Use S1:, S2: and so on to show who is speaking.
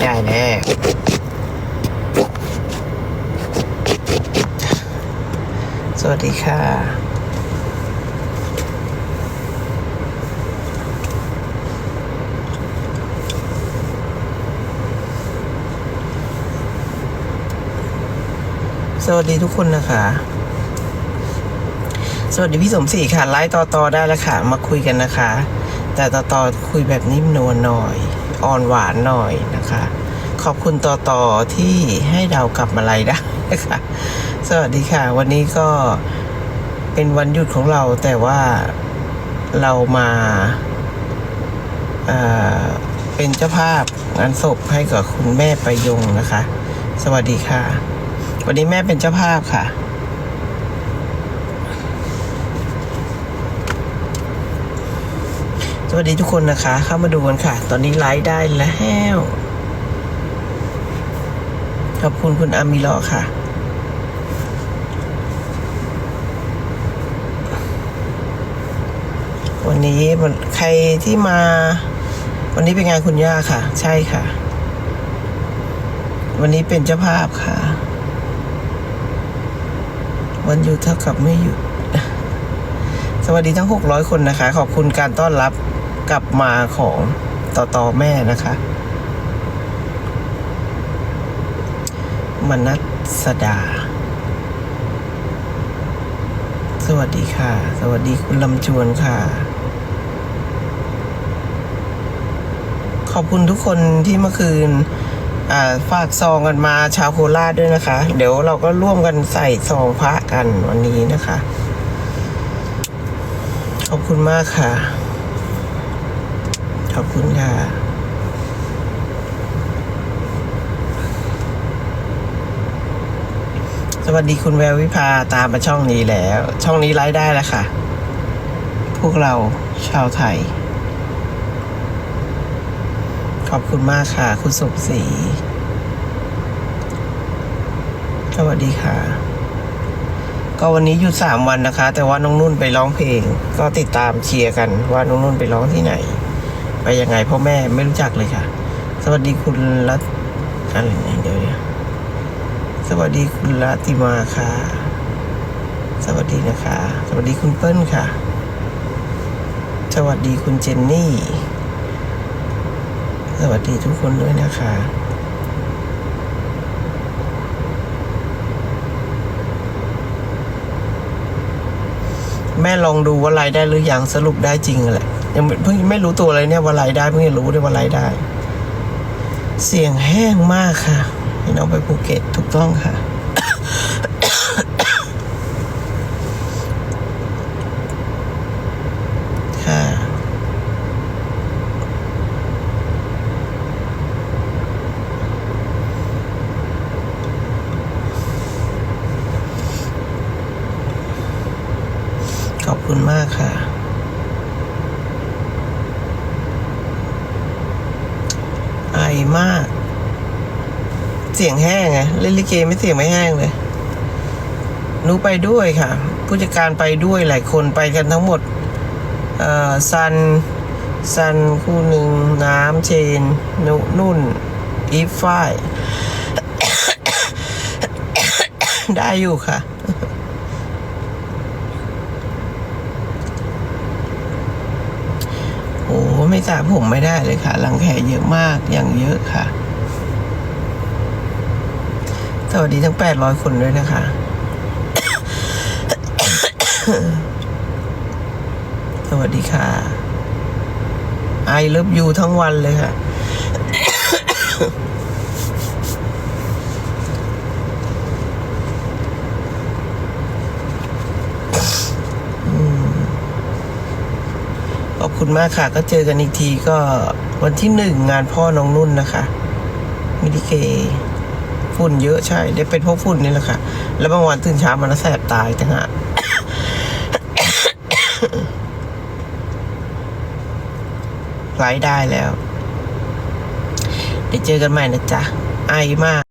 S1: ได้แล้วสวัสดีค่ะ สวัสดีทุกคนนะคะ สวัสดีพี่สมศรีค่ะ ไลฟ์ต่อต่อได้แล้วค่ะ มาคุยกันนะคะ แต่ต่อต่อคุยแบบนิ่มนวลหน่อย อ่อนหวานหน่อยนะคะ ขอบคุณต่อต่อที่ให้เรากลับมาไลได้นะคะสวัสดีค่ะ วันนี้ก็เป็นวันหยุดของเราแต่ว่าเรามาเอ่อเป็นเจ้าภาพงานศพให้กับคุณแม่ประยงนะคะ สวัสดีค่ะ วันนี้แม่เป็นเจ้าภาพค่ะ สวัสดีทุกคนนะคะ เข้ามาดูกันค่ะ ตอนนี้ไลฟ์ได้แล้ว ขอบคุณคุณอามิลอค่ะวันนี้มันใครที่มา วันนี้เป็นงานคุณย่าค่ะ ใช่ค่ะ วันนี้เป็นเจ้าภาพค่ะ วันหยุดเท่ากับไม่หยุด สวัสดีทั้ง600คนนะคะ ขอบคุณการต้อนรับ กลับมาของต่อต่อแม่นะคะ มนัสดา สวัสดีค่ะ สวัสดีคุณลำจวนค่ะ ขอบคุณทุกคนที่เมื่อคืนฝากซองกันมาชาวโคราชด้วยนะคะ เดี๋ยวเราก็ร่วมกันใส่ซองพระกันวันนี้นะคะ ขอบคุณมากค่ะ ขอบคุณค่ะสวัสดีคุณแวววิภาตามมาช่องนี้แล้ว ช่องนี้ไลฟ์ได้แล้วค่ะ พวกเราชาวไทย ขอบคุณมากค่ะ คุณสมศรีสวัสดีค่ะ ก็วันนี้หยุดสามวันนะคะ แต่ว่าน้องนุ่นไปร้องเพลง ก็ติดตามเชียร์กันว่าน้องนุ่นไปร้องที่ไหน ไปยังไงพ่อแม่ไม่รู้จักเลยค่ะ สวัสดีคุณรัตอะไรเนี่ยเดี๋ยวเดี๋ยวสวัสดีคุณรัติมาค่ะ สวัสดีนะคะ สวัสดีคุณเปิ้ลค่ะ สวัสดีคุณเจนนี่ สวัสดีทุกคนด้วยนะคะแม่ลองดูว่ารายได้หรือยังสรุปได้จริงแหละ ยังเพิ่งไม่รู้ตัวเลยเนี่ยว่ารายได้เพิ่งจะรู้ได้ว่ารายได้ เสียงแห้งมากค่ะให้น้องไปภูเก็ตถูกต้องค่ะ ค่ะขอบคุณมากค่ะ ไอ มาก เสียงแห้งไงเล่นลิเกไม่เสียงไม่แห้งเลยหนูไปด้วยค่ะ ผู้จัดการไปด้วยหลายคนไปกันทั้งหมดซันซันคู่หนึ่งน้ำเชนนุนุ่น อีฟฝ้าย ได้อยู่ค่ะ โอ้ ไม่สระผมไม่ได้เลยค่ะรังแคเยอะมากอย่างเยอะค่ะ สวัสดีทั้งแปดร้อยคนด้วยนะคะ สวัสดีค่ะไอเลิฟยูทั้งวันเลยค่ะ คุณมากค่ะ ก็เจอกันอีกทีก็วันที่หนึ่งงานพ่อน้องนุ่นนะคะมิดิเกฝุ่นเยอะใช่ ได้เป็นพราะฝุ่นนี่แหละค่ะ แล้วบางวันตื่นเช้ามันแสบตายจังหะไลฟ์ได้แล้ว เดี๋ยวเจอกันใหม่นะจ๊ะ ไอมาก